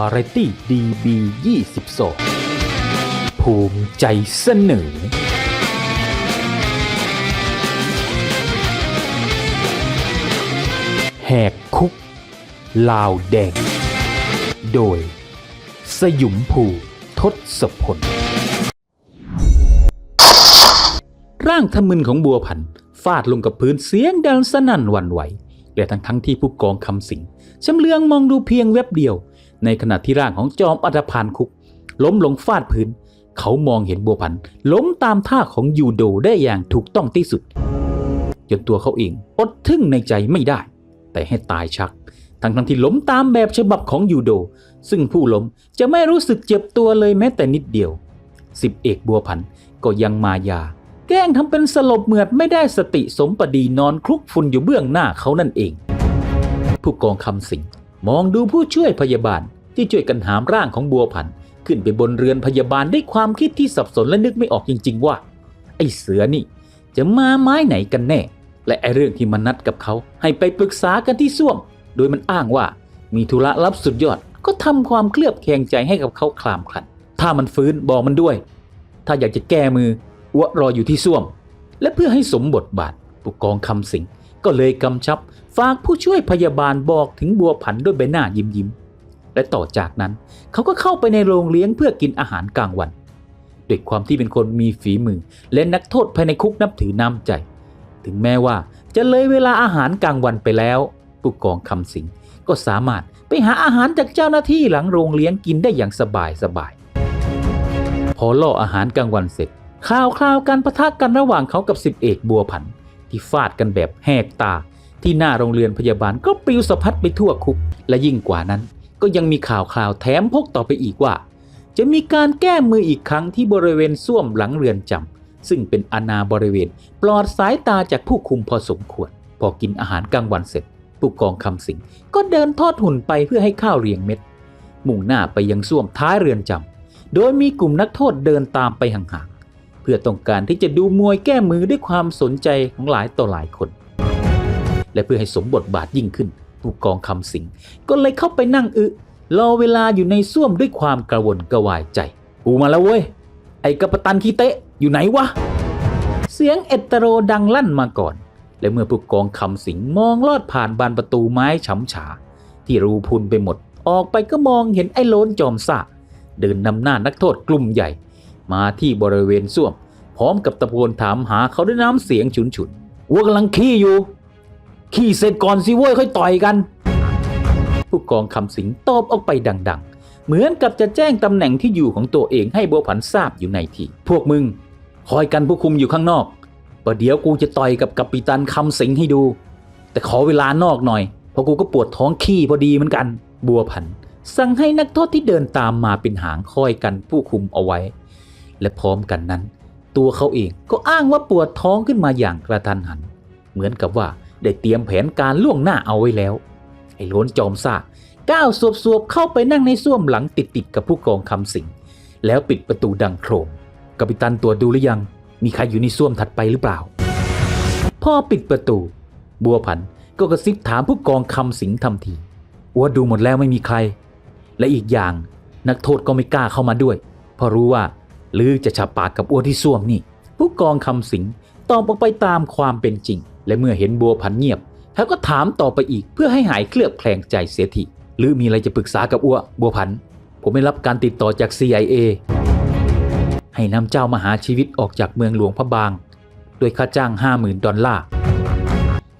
ารตี้ดีบี22ภูมิใจเสนอ แหกคุก ลาวแดง โดย สยุมภูทศพล ร่างทะมึนของบัวพันฟาดลงกับพื้นเสียงดังสนั่นวันไหวและทั้งทั้งที่ผู้กองคำสิงชำเลืองมองดูเพียงแวบเดียว ในขณะที่ร่างของจอมอัตภานคุก ล้มลงฟาดพื้น เขามองเห็นบัวพันล้มตามท่าของยูโดได้อย่างถูกต้องที่สุด จนตัวเขาเองอดทึ่งในใจไม่ได้ แต่ให้ตายชัก ทั้งทั้งที่ล้มตามแบบฉบับของยูโด ซึ่งผู้ล้มจะไม่รู้สึกเจ็บตัวเลยแม้แต่นิดเดียวสิบเอกบัวพันก็ยังมายา แกล้งทำเป็นสลบเหมือดไม่ได้สติสมปดีนอนคลุกฝุ่นอยู่เบื้องหน้าเขานั่นเอง ผู้กองคำสิง มองดูผู้ช่วยพยาบาลที่ช่วยกันหามร่างของบัวพันธ์ขึ้นไปบนเรือนพยาบาลด้วยความคิดที่สับสนและนึกไม่ออกจริง ๆ ว่า ไอ้เสือนี่จะมาไม้ไหนกันแน่ และไอ้เรื่องที่มันนัดกับเขา ให้ไปปรึกษากันที่ส้วม โดยมันอ้างว่ามีธุระลับสุดยอด ก็ทำความเคลือบแคลงใจให้กับเขาคลามคลัน ถ้ามันฟื้นบอกมันด้วย ถ้าอยากจะแก้มืออ้วรออยู่ที่ส้วม และเพื่อให้สมบทบาทผู้กองคำสิง ก็เลยกำชับฝากผู้ช่วยพยาบาลบอกถึงบัวผันด้วยใบหน้ายิ้มยิ้มและต่อจากนั้นเขาก็เข้าไปในโรงเลี้ยงเพื่อกินอาหารกลางวันด้วยความที่เป็นคนมีฝีมือ และนักโทษภายในคุกนับถือน้ำใจ ถึงแม้ว่าจะเลยเวลาอาหารกลางวันไปแล้ว ผู้กองคำสิงก็สามารถไปหาอาหารจากเจ้าหน้าที่หลังโรงเลี้ยงกินได้อย่างสบายสบาย พอล่ออาหารกลางวันเสร็จข่าวคราวการประทะกันระหว่างเขากับสิบเอกบัวผัน ที่ฟาดกันแบบแหกตา ที่หน้าโรงเรียนพยาบาลก็ปลิวสะพัดไปทั่วคุก และยิ่งกว่านั้น ก็ยังมีข่าวคราวแถมพกต่อไปอีกว่า จะมีการแก้มืออีกครั้งที่บริเวณส้วมหลังเรือนจำซึ่งเป็นอาณาบริเวณ ปลอดสายตาจากผู้คุมพอสมควร พอกินอาหารกลางวันเสร็จผู้กองคำสิงก็เดินทอดหุ่นไปเพื่อให้ข้าวเรียงเม็ด มุ่งหน้าไปยังส้วมท้ายเรือนจำโดยมีกลุ่มนักโทษเดินตามไปห่าง เพื่อต้องการที่จะดูมวยแก้มือด้วยความสนใจของหลายต่อหลายคน และเพื่อให้สมบทบาทยิ่งขึ้น ผู้กองคำสิงก็เลยเข้าไปนั่งอึรอเวลาอยู่ในส้วมด้วยความกระวนกระวายใจ กูมาแล้วเว้ย ไอ้กัปตันขี้เตะอยู่ไหนวะ เสียงเอตโรดังลั่นมาก่อน และเมื่อผู้กองคำสิงมองลอดผ่านบานประตูไม้ฉำฉา ที่รูพุนไปหมด ออกไปก็มองเห็นไอ้โลนจอมซ่าเดินนำหน้านักโทษกลุ่มใหญ่ มาที่บริเวณส้วม พร้อมกับตะโกนถามหาเขาด้วยน้ำเสียงฉุนฉุนว่ากำลังขี้อยู่ ขี้เสร็จก่อนสิเว้ยค่อยต่อยกัน ผู้กองคำสิงตอบออกไปดัง ๆ เหมือนกับจะแจ้งตำแหน่งที่อยู่ของตัวเองให้บัวผันทราบอยู่ในทีพวกมึง คอยกันผู้คุมอยู่ข้างนอกประเดี๋ยวกูจะต่อยกับกัปตันคำสิงให้ดู แต่ขอเวลานอกหน่อยเพราะกูก็ปวดท้องขี้พอดีเหมือนกัน บัวพันสั่งให้นักโทษที่เดินตามมาเป็นหางคอยกันผู้คุมเอาไว้ และพร้อมกันนั้น ตัวเขาเองก็อ้างว่าปวดท้องขึ้นมาอย่างกระทันหัน เหมือนกับว่าได้เตรียมแผนการล่วงหน้าเอาไว้แล้ว ไอ้ล้นจอมซ่าก้าวสวบๆเข้าไปนั่งในส้วมหลังติดๆกับผู้กองคำสิงแล้วปิดประตูดังโครมกัปตันตรวจดูหรือยัง มีใครอยู่ในส้วมถัดไปหรือเปล่าพอปิดประตู บัวผันก็กระซิบถามผู้กองคำสิงทันทีว่าดูหมดแล้วไม่มีใคร และอีกอย่างนักโทษก็ไม่กล้าเข้ามาด้วย เพราะรู้ว่า ลือจะฉับปากกับอ้วนที่ส้วมนี่ ผู้กองคำสิงตอบออกไปตามความเป็นจริง และเมื่อเห็นบัวผันเงียบเขาก็ถามต่อไปอีกเพื่อให้หายเคลือบแคลงใจเสียทีหรือมีอะไรจะปรึกษากับอ้วบัวผันผมได้รับการติดต่อจาก CIA ให้นำเจ้ามาหาชีวิตออกจากเมืองหลวงพระบางโดยค่าจ้าง 50,000 ดอลลาร์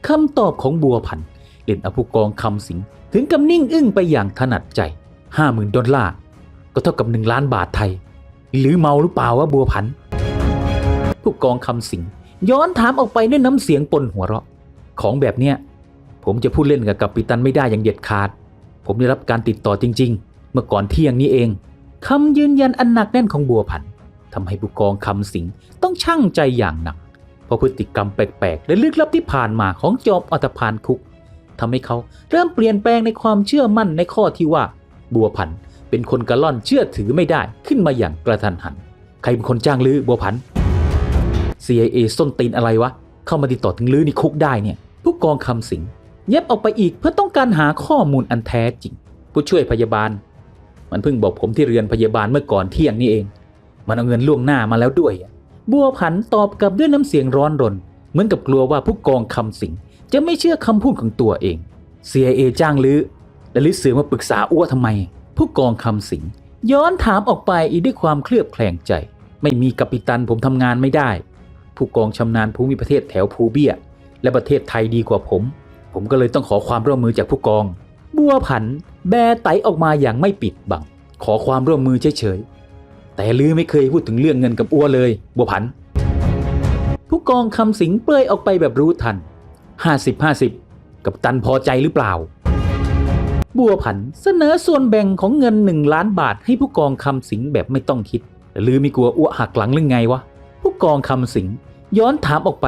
คำตอบของบัวพันเล่นอผู้กองคำสิงถึงกับนิ่งอึ้งไปอย่างถนัดใจ 50,000 ดอลลาร์ก็เท่ากับ 1 ล้านบาทไทย หรือเมาหรือเปล่าวะบัวพัน ผู้กองคำสิงย้อนถามออกไปด้วยน้ำเสียงปนหัวเราะ ของแบบเนี้ยผมจะพูดเล่นกับกัปตันไม่ได้อย่างเด็ดขาด ผมได้รับการติดต่อจริง ๆ เมื่อก่อนเที่ยงนี้เองคำยืนยันอันหนักแน่นของบัวพันทำให้ผู้กองคำสิงต้องชั่งใจอย่างหนัก เพราะพฤติกรรมแปลกๆ และลึกลับที่ผ่านมาของจอมอัตพานคุกทำให้เขาเริ่มเปลี่ยนแปลงในความเชื่อมั่นในข้อที่ว่า บัวพัน เป็นคนกระล่อนเชื่อถือไม่ได้ขึ้นมาอย่างกระทันหัน ใครเป็นคนจ้างลือบัวพัน CIA ส้นตีนอะไรวะ เข้ามาติดต่อถึงลือในคุกได้เนี่ย ผู้กองคำสิงเย็บออกไปอีกเพื่อต้องการหาข้อมูลอันแท้จริง ผู้ช่วยพยาบาล มันเพิ่งบอกผมที่เรือนพยาบาลเมื่อก่อนเที่ยงนี่เอง มันเอาเงินล่วงหน้ามาแล้วด้วย บัวผันตอบกลับด้วยน้ำเสียงร้อนรน เหมือนกับกลัวว่าผู้กองคำสิงจะไม่เชื่อคำพูดของตัวเอง CIA จ้างลือและลิเสือมาปรึกษาอ้วทำไม ผู้กองคำสิงย้อนถามออกไปอีกด้วยความเคลือบแคลงใจ ไม่มีกัปตันผมทำงานไม่ได้ ผู้กองชำนาญภูมิประเทศแถวภูเบีย และประเทศไทยดีกว่าผม ผมก็เลยต้องขอความร่วมมือจากผู้กอง บัวผัน แบไตออกมาอย่างไม่ปิดบัง ขอความร่วมมือเฉยๆแต่ลือไม่เคยพูดถึงเรื่องเงินกับอ้วเลย บัวผัน ผู้กองคำสิงเปลยออกไปแบบรู้ทัน 50 50 กับตันพอใจหรือเปล่า บัวผันเสนอส่วนแบ่งของเงินหนึ่งล้านบาทให้ผู้กองคำสิงแบบไม่ต้องคิดลือม่กลัวอ้วหักหลังหรือไงวะ ผู้กองคำสิงย้อนถามออกไป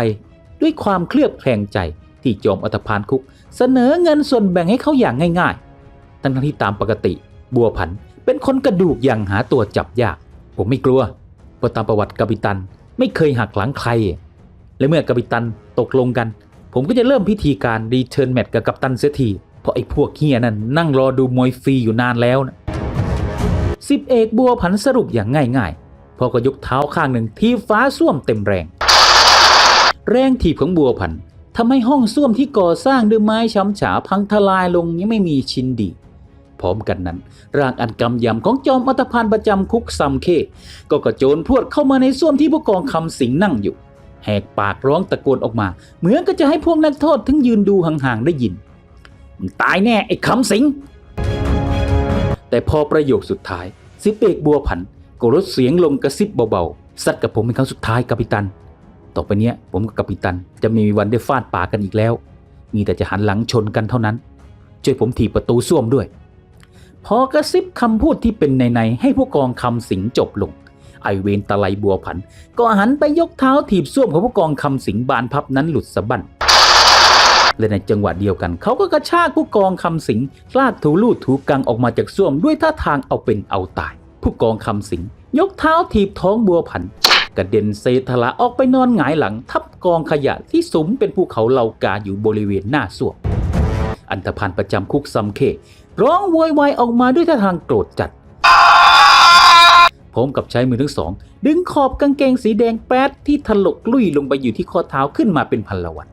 ด้วยความเคลือบแคลงใจที่จอมอัตภานคุก เสนอเงินส่วนแบ่งให้เขาอย่างง่ายๆทั้งที่ตามปกติ บัวผันเป็นคนกระดูกอย่างหาตัวจับยาก ผมไม่กลัวเพราะตามประวัติกัปตันไม่เคยหักหลังใคร และเมื่อกัปตันตกลงกัน ผมก็จะเริ่มพิธีการรีเทิร์นแมตช์กับกัปตันเสียที เพราะไอ้พวกเฮียนั่นนั่งรอดูมวยฟรีอยู่นานแล้วนะสิบเอกบัวผันสรุปอย่างง่ายๆพอก็ยกเท้าข้างหนึ่งทีฟ้าส้วมเต็มแรง แรงถีบของบัวผันทำให้ห้องส้วมที่ก่อสร้างด้วยไม้ช้ำฉาพังทลายลงยังไม่มีชิ้นดี พร้อมกันนั้น ร่างอันกำยำของจอมอัตภานประจำคุกซัมเค ก็กระโจนพรวดเข้ามาในส้วมที่ผู้กองคำสิงนั่งอยู่ แหกปากร้องตะโกนออกมา เหมือนก็จะให้พวกนักโทษถึงยืนดูห่างๆได้ยิน มึงตายแน่ไอ้คำสิง แต่พอประโยคสุดท้ายสิเอกบัวผันก็ลดเสียงลงกระซิบเบาๆ สัตว์กับผมเป็นครั้งสุดท้ายกัปตัน ต่อไปเนี้ยผมกับกัปตัน จะไม่มีวันได้ฟาดปากกันอีกแล้ว มีแต่จะหันหลังชนกันเท่านั้น ช่วยผมถีบประตูส้วมด้วย พอกระซิบคำพูดที่เป็นในๆให้ผู้กองคำสิงจบลง ไอเวนตะไลบัวผัน ก็หันไปยกเท้าถีบส้วมของผู้กองคำสิงบานพับนั้นหลุดสะบั้น และในจังหวะเดียวกัน เขาก็กระชากผู้กองคำสิงลากถูลูดถูกังออกมาจากส้วมด้วยท่าทางเอาเป็นเอาตาย ผู้กองคำสิงยกเท้าถีบท้องบัวผัน กระเด็นเซทละออกไปนอนหงายหลัง ทับกองขยะที่สมเป็นภูเขาเหล่ากาอยู่บริเวณหน้าส้วมอันธพาลประจำคุกซัมเค ร้องโวยวายออกมาด้วยท่าทางโกรธจัดพร้อมกับใช้มือทั้งสอง ดึงขอบกางเกงสีแดงแป๊ดที่ถลกลุ่ยลงไปอยู่ที่ข้อเท้าขึ้นมาเป็นพันละวัน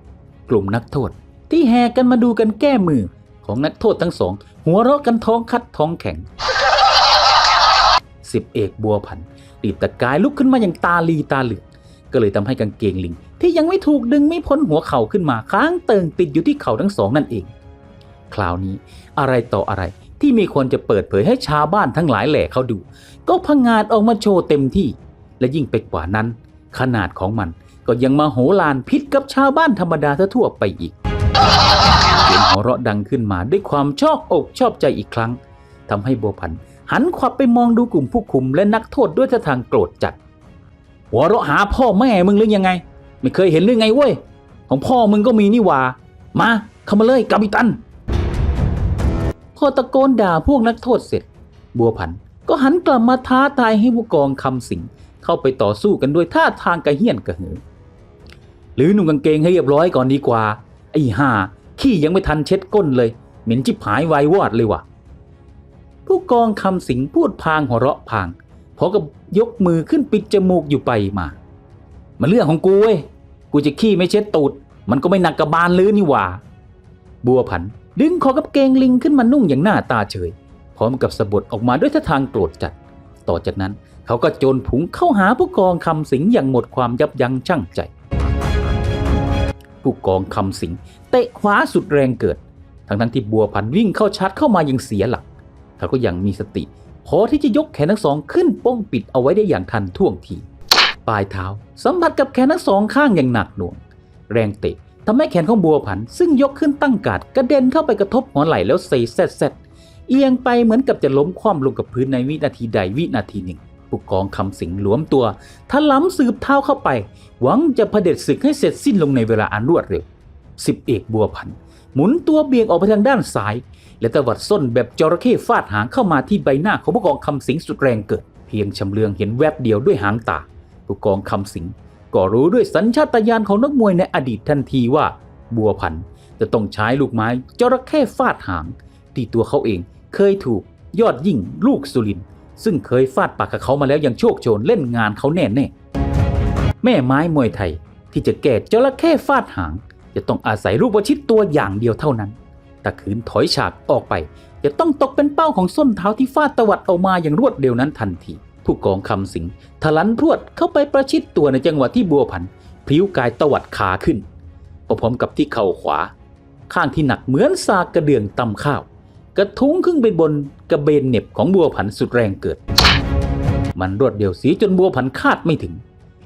กลุ่มนักโทษ ที่แห่กันมาดูกันแก้มือของนักโทษทั้งสอง หัวเราะกันท้องคัดท้องแข็งสิบเอกบัวผันรีบตะกายลุกขึ้นมาอย่างตาลีตาเหลือกก็เลยทำให้กางเกงลิง ที่ยังไม่ถูกดึงไม่พ้นหัวเข่าขึ้นมาค้างเติงติดอยู่ที่เข่าทั้งสองนั่นเอง คราวนี้อะไรต่ออะไรที่มีคนจะเปิดเผยให้ชาวบ้านทั้งหลายแหล่เขาดู ก็พังงาดออกมาโชว์เต็มที่ และยิ่งไปกว่านั้น ขนาดของมันก็ยังมาโหฬารพิษกับชาวบ้านธรรมดาทั่วไปอีก เสียงหัวเราะดังขึ้นมาด้วยความชอบอกชอบใจอีกครั้งทำให้บัวพันหันขวับไปมองดูกลุ่มผู้คุมและนักโทษด้วยท่าทางโกรธจัด หัวเราะหาพ่อแม่มึงหรือยังไง ไม่เคยเห็นหรือไงเว้ยของพ่อมึงก็มีนี่ว่า มาเข้ามาเลยกาบิตันพอตะโกนด่าพวกนักโทษเสร็จ บัวพันก็หันกลับมาท้าทายให้ผู้กองคำสิงเข้าไปต่อสู้กันด้วยท่าทางกระเฮี้ยนกระหือ หรือหนุ่มกางเกงให้เรียบร้อยก่อนดีกว่า ไอ้ห่าขี้ยังไม่ทันเช็ดก้นเลย เหม็นจิบหายวายวอดเลยว่ะ ผู้กองคำสิงพูดพางหัวเราะพางพร้อกับยกมือขึ้นปิดจมูกอยู่ไปมา มันเรื่องของกูเว้ย กูจะขี้ไม่เช็ดตูด มันก็ไม่หนักกระบาลลือนี่หว่า บัวผันดึงคอกับเกงลิงขึ้นมานุ่งอย่างหน้าตาเฉย พร้อมกับสะบดออกมาด้วยท่าทางโกรธจัด ต่อจากนั้นเขาก็โจรผุงเข้าหาผู้กองคำสิงอย่างหมดความยับยั้งชั่งใจ ผู้กองคำสิงเตะขวาสุดแรงเกิด ทั้งทั้งที่บัวผันวิ่งเข้าชาร์จเข้ามายังเสียหลักเขาก็ยังมีสติ พอที่จะยกแขนทั้งสองขึ้นป้องปิดเอาไว้ได้อย่างทันท่วงที ปลายเท้าสัมผัสกับแขนทั้งสองข้างอย่างหนักหน่วง แรงเตะทำให้แขนของบัวผัน ซึ่งยกขึ้นตั้งกาดกระเด็นเข้าไปกระทบหัวไหล่แล้วเซแซดแซดเอียงไปเหมือนกับจะล้มคว่ำลงกับพื้นในวินาทีใดวินาทีหนึ่ง ผู้กองคำสิงหลวมตัวทะล้ำสืบเท้าเข้าไป หวังจะเผด็จศึกให้เสร็จสิ้นลงในเวลาอันรวดเร็วสิบเอกบัวผันหมุนตัวเบี่ยงออกไปทางด้านซ้าย และตวัดส้นแบบจระเข้ฟาดหางเข้ามาที่ใบหน้าของผู้กองคำสิงสุดแรงเกิด เพียงชำเลืองเห็นแวบเดียวด้วยหางตาผู้กองคำสิงก็รู้ด้วยสัญชาตญาณของนักมวยในอดีตทันทีว่า บัวพันจะต้องใช้ลูกไม้จระเข้ฟาดหาง ที่ตัวเขาเองเคยถูกยอดยิ่งลูกสุริน ซึ่งเคยฟาดปากกับเขามาแล้วยังโชคโชนเล่นงานเขาแน่แน่แม่ไม้มวยไทยที่จะแก่จระเข้ฟาดหาง จะต้องอาศัยรูปวชิตตัวอย่างเดียวเท่านั้นแต่ขืนถอยฉากออกไป จะต้องตกเป็นเป้าของส้นเท้าที่ฟาดตวัดออกมาอย่างรวดเร็วนั้นทันที ผู้กองคำสิงทะลันพรวดเข้าไปประชิดตัวในจังหวะที่บัวผันพลิ้วกายตวัดขาขึ้นพร้อมกับที่เข่าขวา ข้างที่หนักเหมือนสากกระเดื่องตำข้าว กระทุ้งขึ้นไปบนกระเบนเน็บของบัวผันสุดแรงเกิด มันรวดเดียวสีจนบัวผันคาดไม่ถึง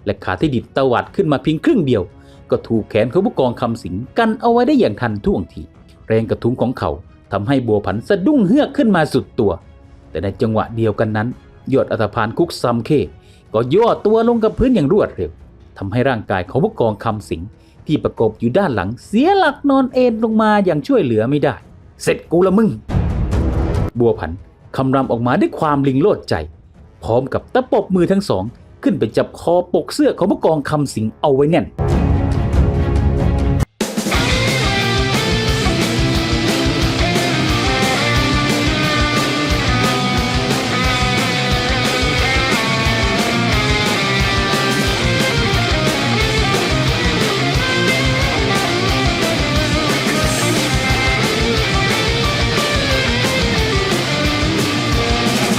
และขาที่ดิดตวัดขึ้นมาเพียงครึ่งเดียว ก็ถูกแขนของผู้กองคำสิงกันเอาไว้ได้อย่างทันท่วงทีแรงกระทุ้งของเขาทำให้บัวผันสะดุ้งเฮือกขึ้นมาสุดตัว แต่ในจังหวะเดียวกันนั้น ยอดอัตภานคุกซัมเค ก็ย่อตัวลงกับพื้นอย่างรวดเร็วทำให้ร่างกายของผู้กองคำสิงที่ประกบอยู่ด้านหลังเสียหลักนอนเอ็นลงมาอย่างช่วยเหลือไม่ได้ เสร็จกูละมึง บัวผันคำรำออกมาด้วยความลิงโลดใจ พร้อมกับตะปบมือทั้งสอง ขึ้นไปจับคอปกเสื้อของผู้กองคำสิงเอาไว้แน่น